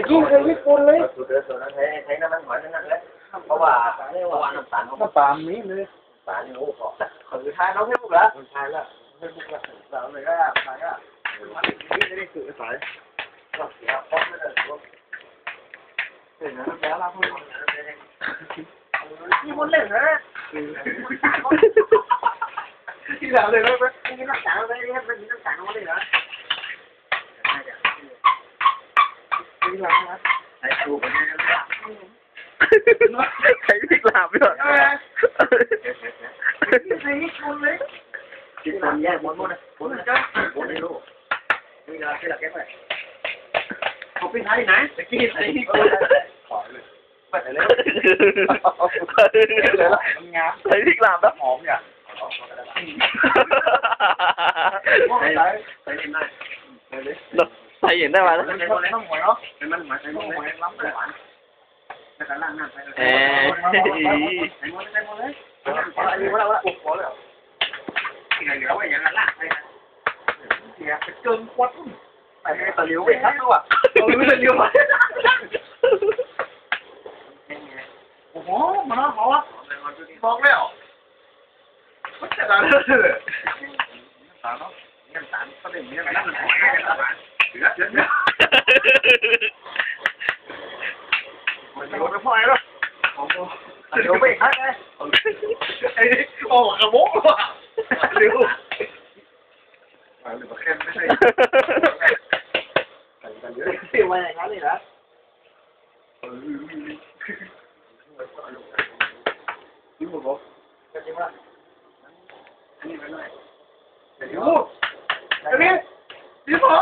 ตะกี้เคยวิปุนเลยสูตรเดิมสูตรนั้นใช้ใช้น้ำมันหอยนั่นแหละเพราะว่าเพราะว่าน้ำตาลน้ำปลามีเลยน้ำตาลนี่โอ้โหคือทายน้องเทพแล้วมันใช่ละไม่บุกละเราเลยก็ทายอะมันนี่ได้สื่อสายก็เสียพร้อมไม่ได้เป็นนะแล้วเราพูดนี่มันเล่นนะที่เราเลยไหมนี่น้ำตาลอะไรเนี่ยเป็นน้ำตาลอะไรเหรอ นี่เราใช้ถูกไปเนี่ยนะใช้พริกลาบด้วยที่ทำแยกหมดหมดนะหมดนะจ๊ะหมดไม่รู้นี่เราที่เราแก้ไปเขาไปไหนไหนตะกี้ใส่ขอเลยไปเลยเลยละมันงามใช้พริกลาบนะหอมอย่างใส่ใส่ใส่ได้ใส่เลย ใส่เห็นได้ไหมใส่หมดเลยต้องหมดเนาะมันหมดใส่หมดเลยล้ำเลยหวแล้วก็ล่างน้ำใส่เลยเอใส่หมดใส่หมดเลยพอแล้วพอแล้วพอแล้วที่เหลือไว้อย่างนั้นล่างใส่เสียไปเกินควดไปตะเลียวไปทักตัวตะเลียวตะเลียวโอ้โหมันน่าหอมบอกแล้วมันจะไรเลยสารเนาะเงี้ยสารก็เป็นเงี้ยมันหอยกันะเหลือเยอะเยอะมันโดนไปพ่อยแล้ว เดี๋ยวไปฮักไงไอ้โอ้กระโบกว่ะเร็วหรือว่าแค่ไม่ใช่ใส่กันเยอะเสียไว้อย่างนั้นเลยนะเออนี่หมดบอกก็จริงว่าอันนี้ไปหน่อยเดี๋ยวอันนี้ดีพอ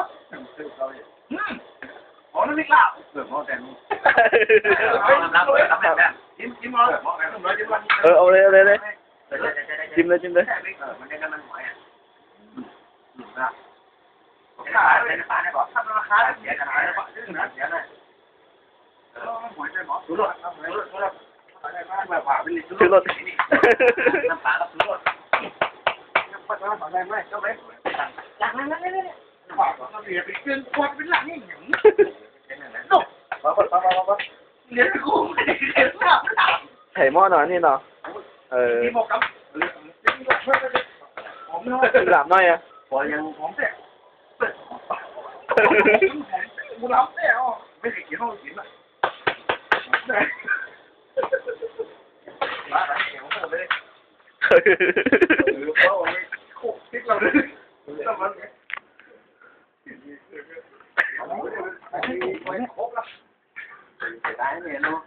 อืมหอมน้ำพริกลาบเสิร์ฟหม้อแดงน้ำน้ เออเอาเลยเอาเลยเลยจิ้มเลยจิ้มเลยมันได้น้ำมันหอยอะอืมนะขายเลยขายได้บอกทำราคาเสียขนาดนี้ซื้อนะเสียเลยเออมันหวยใจหมอซื้อรถซื้อรถซื้อรถซื้อรถน้ำปลาก็ซื้อรถน้ำปลาน้ำปลาได้ไหมเจ้าไหมหลังนั้นนั่นนี่นี่ปลาก็เสียไปเกินควรเป็นหลังนี่หยังโน่ปลาปลาปลาปลาปลาเลี้ยงกูไม่ได้เลี้ยงหลับไข่หม้อหน่อยนี่เนาะ เออที่บอกกับเลี้ยงเลี้ยงแบบเพื่อนเลยผมเนาะลาบหน่อยอะพอยังหอมแซ่บกูรับแซ่บไม่เคยกินห้องกินอะมาอะไรเดี๋ยวผมไปเลยหรือว่าวันนี้โคตรพิกเราเลยต้องมันเนี่ยเอาไว้เอาไว้ครบแล้วได้เนี่ยเนาะ